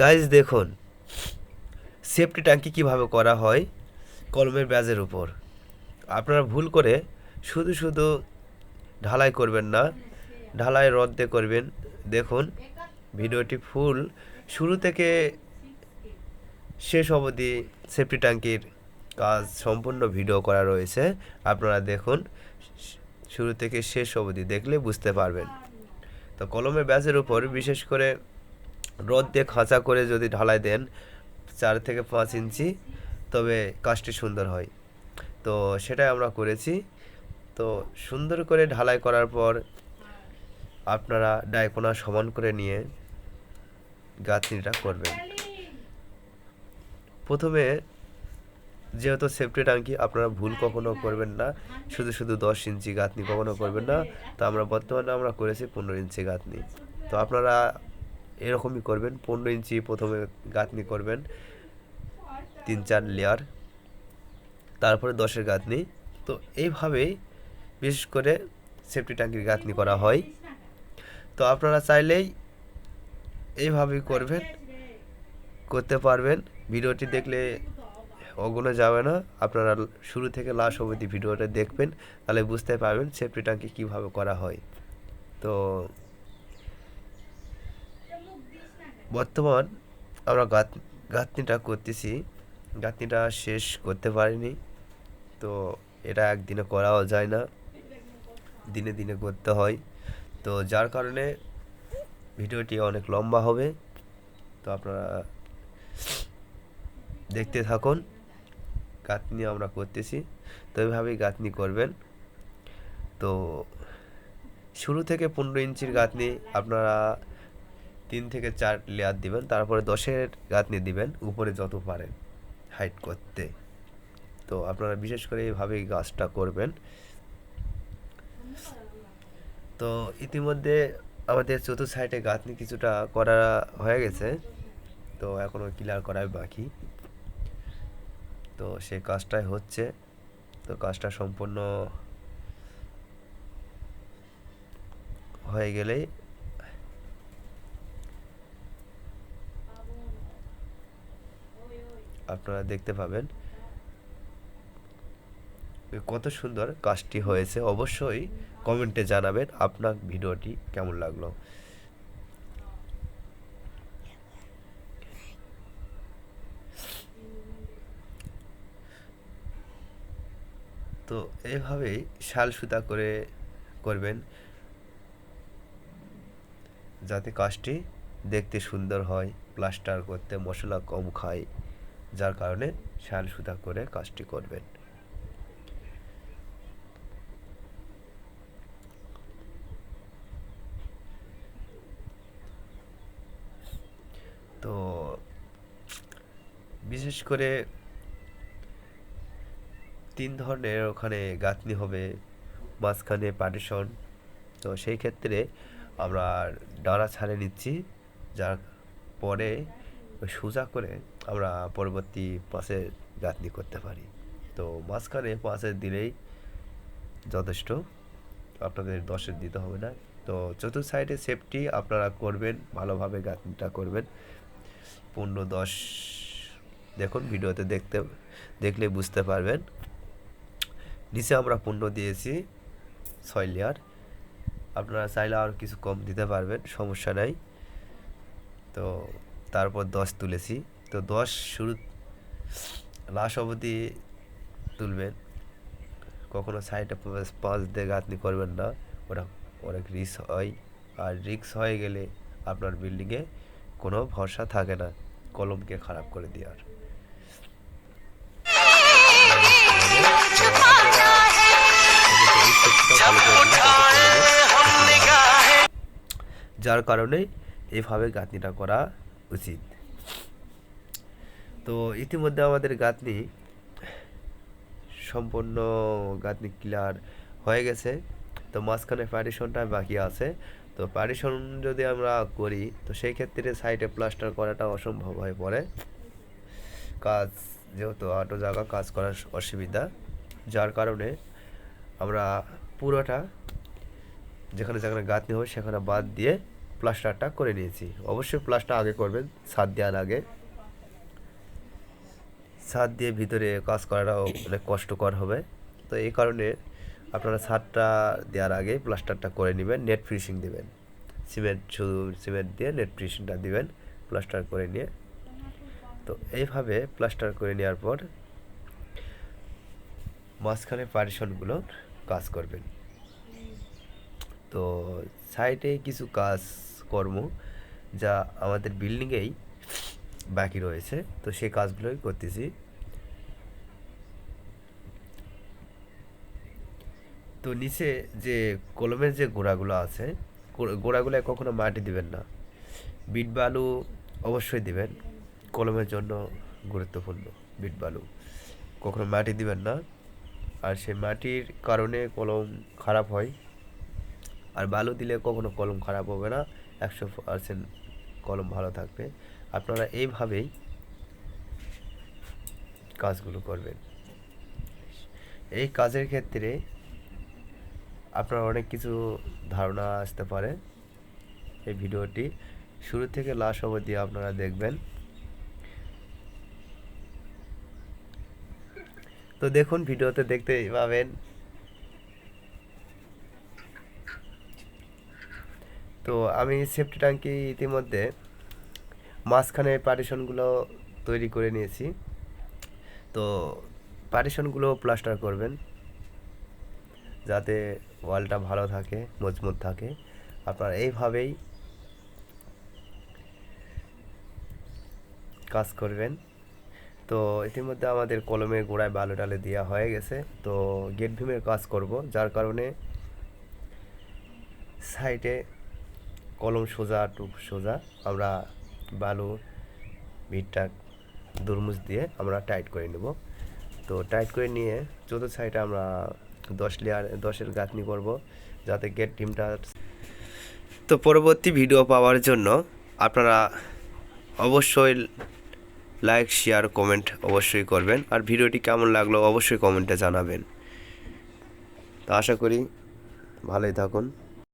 Guys দেখুন safety ট্যাঙ্কি কীভাবে করা হয় কলমের ব্যাজের উপর? আপনারা ভুল করে শুধু শুধু ঢালাই করবেন না, ঢালাই রদ দিয়ে করবেন। দেখুন, ভিডিওটি ফুল। শুরু থেকে শেষ অবধি সেফটি ট্যাঙ্কির কাজ সম্পূর্ণ ভিডিও করা রয়েছে। আপনারা দেখুন, শুরু থেকে শেষ অবধি দেখলে বুঝতে পারবেন। তো কলমের ব্যাজের উপর বিশেষ করে রদ দিয়ে খাঁচা করে যদি ঢালাই দেন, চার থেকে পাঁচ ইঞ্চি, তবে কাজটি সুন্দর হয়। তো সেটাই আমরা করেছি। তো সুন্দর করে ঢালাই করার পর আপনারা ডায়কোনা সমান করে নিয়ে গাঁথনিটা করবেন। প্রথমে যেহেতু সেফটি ট্যাঙ্কি আপনারা ভুল কখনো করবেন না, শুধু শুধু দশ ইঞ্চি গাঁথনি কখনো করবেন না, তো আমরা বর্তমানে আমরা করেছি পনেরো ইঞ্চি গাঁথনি। তো আপনারা এরকমই করবেন, পনেরো ইঞ্চি প্রথমে গাঁথনি করবেন, তিন চার লেয়ার তারপরে দশের গাঁথনি। তো এইভাবেই বিশেষ করে সেফটি ট্যাঙ্কির গাঁথনি করা হয়। তো আপনারা চাইলেই এইভাবেই করবেন, করতে পারবেন। ভিডিওটি দেখলে অগুনো যাবে না, আপনারা শুরু থেকে লাস্ট অবধি ভিডিওটা দেখবেন, তাহলে বুঝতে পারবেন সেফটি ট্যাঙ্কি কীভাবে করা হয়। তো বর্তমান আমরা গাঁথ গাঁথনিটা করতেছি। গাঁথনিটা শেষ করতে পারিনি। তো এটা একদিনে করাও যায় না। দিনে দিনে করতে হয়। তো যার কারণে ভিডিওটি অনেক লম্বা হবে। তো আপনারা দেখতে থাকুন। গাঁথনি আমরা করতেছি। তো এইভাবেই গাঁথনি করবেন। তো শুরু থেকে পনেরো ইঞ্চির গাঁথনি আপনারা তিন থেকে চার লেয়ার দিবেন, তারপরে দশের গাঁথনি দিবেন, উপরে যত পারেন হাইট করতে। তো আপনারা বিশেষ করে এইভাবেই গাছটা করবেন। তো ইতিমধ্যে আমাদের চতুর্থ সাইডে গাঁথনি কিছুটা করা হয়ে গেছে, তো এখনও ক্লিয়ার করাই বাকি। তো সেই কাজটাই হচ্ছে, তো কাজটা সম্পূর্ণ হয়ে গেলেই আপনারা দেখতে পাবেন। কত সুন্দর কাজটি হয়েছে। অবশ্যই কমেন্টে জানাবেন আপনার ভিডিওটি কেমন লাগল। তো এইভাবেই শাল সুতা করে করবেন। যাতে কাজটি দেখতে সুন্দর হয়, প্লাস্টার করতে মশলা কম খায়। যার কারণে শাল সুতা করে কাজটি করবেন। তো বিশেষ করে তিন ধরনের ওখানে গাঁথনি হবে, মাঝখানে পার্টিশন তো সেই ক্ষেত্রে আমরা ডানা ছাড়ে নিচ্ছি, যার পরে ওই সোজা করে আমরা পরবর্তী পাশে গাঁথনি করতে পারি। তো মাঝখানে পাশে দিলেই যথেষ্ট, আপনাদের দশের দিতে হবে না। তো চতুর্থ সাইডে সেফটি আপনারা করবেন, ভালোভাবে গাঁথনিটা করবেন। পনেরো, দশ, দেখুন ভিডিওতে দেখতে, দেখলে বুঝতে পারবেন। নিচে আমরা পনেরো দিয়েছি, ছয় লেয়ার আপনারা চাইলে আর কিছু কম দিতে পারবেন, সমস্যা নাই। তো তারপর দশ তুলেছি। তো দশ শুরু লাস্ট অবধি তুলবেন। কখনো সাইডে পাঁচ দিয়ে গাঁথনি করবেন না। ওটা অনেক রিস্ক হয়। আর রিক্স হয়ে গেলে আপনার বিল্ডিংয়ে কোনো ভরসা থাকে না। কলমকে খারাপ করে দেওয়ার। যার কারণে এইভাবে গাঁথনিটা করা উচিত। তো ইতিমধ্যে আমাদের গাঁথনি সম্পূর্ণ গাঁথনি ক্লিয়ার হয়ে গেছে। তো মাঝখানে প্যারিশনটা বাকি আছে। তো প্যারিশন যদি আমরা করি, তো সেই ক্ষেত্রে সাইডে প্লাস্টার করাটা অসম্ভব হয়ে পড়ে। কাজ যেহেতু আটো জায়গা কাজ করার অসুবিধা, যার কারণে আমরা পুরোটা যেখানে যেখানে গাঁথনি হয় সেখানে বাদ দিয়ে প্লাস্টারটা করে নিয়েছি। অবশ্যই প্লাস্টার আগে করবেন, ছাদ দেওয়ার আগে। ছাদ দিয়ে ভিতরে কাজ করাটাও অনেক কষ্টকর হবে। তো এই কারণে আপনারা ছাদটা দেওয়ার আগে প্লাস্টারটা করে নেবেন নেট ফিনিশিং দেবেন। সিমেন্ট শুধু সিমেন্ট দিয়ে নেট ফিনিশিংটা দিবেন প্লাস্টার করে নিয়ে। তো এইভাবে প্লাস্টার করে নেওয়ার পর মাঝখানে পারিশনগুলো কাজ করবেন। তো সাইডে কিছু কাজ কর্ম যা আমাদের বিল্ডিংয়েই বাকি রয়েছে। তো সেই কাজগুলোই করতেছি। তো নিচে যে কলমের যে গোড়াগুলো আছে গোড়াগুলো কখনো মাটি দিবেন না। বিট বালু অবশ্যই দিবেন। কলমের জন্য গুরুত্বপূর্ণ বিট বালু। কখনো মাটি দিবেন না। আর সেই মাটির কারণে কলম খারাপ হয়। আর বালু দিলে কখনো কলম খারাপ হবে না। একশো পার্সেন্ট কলম ভালো থাকবে। আপনারা এইভাবেই কাজগুলো করবেন। এই কাজের ক্ষেত্রে আপনার অনেক কিছু ধারণা আসতে পারে। এই ভিডিওটি শুরু থেকে লাস্ট অবধি আপনারা দেখবেন। তো দেখুন, ভিডিওতে দেখতে পাবেন তো আমি সেফটি ট্যাঙ্কি ইতিমধ্যে মাঝখানে পার্টিশনগুলো তৈরি করে নিয়েছি। তো পার্টিশনগুলো প্লাস্টার করবেন, যাতে ওয়ালটা ভালো থাকে, মজবুত থাকে। আপনারা এইভাবেই কাজ করবেন। তো ইতিমধ্যে আমাদের কলমের গোড়ায় বালু টালে দেওয়া হয়ে গেছে। তো গেট ভীমের কাজ করব, যার কারণে সাইডে কলম সোজা, টুপ সোজা, আমরা বালু ভিটটা দুরমুজ দিয়ে আমরা টাইট করে নেব। তো টাইট করে নিয়ে চতুর্থ সাইডে আমরা দশ লেয়ার দশের গাঁথনি করব, যাতে গেট টিমটা তো পরবর্তী ভিডিও পাওয়ার জন্য আপনারা অবশ্যই লাইক শেয়ার কমেন্ট অবশ্যই করবেন। আর ভিডিওটি কেমন লাগল অবশ্যই কমেন্টে জানাবেন। তো আশা করি ভালোই থাকুন।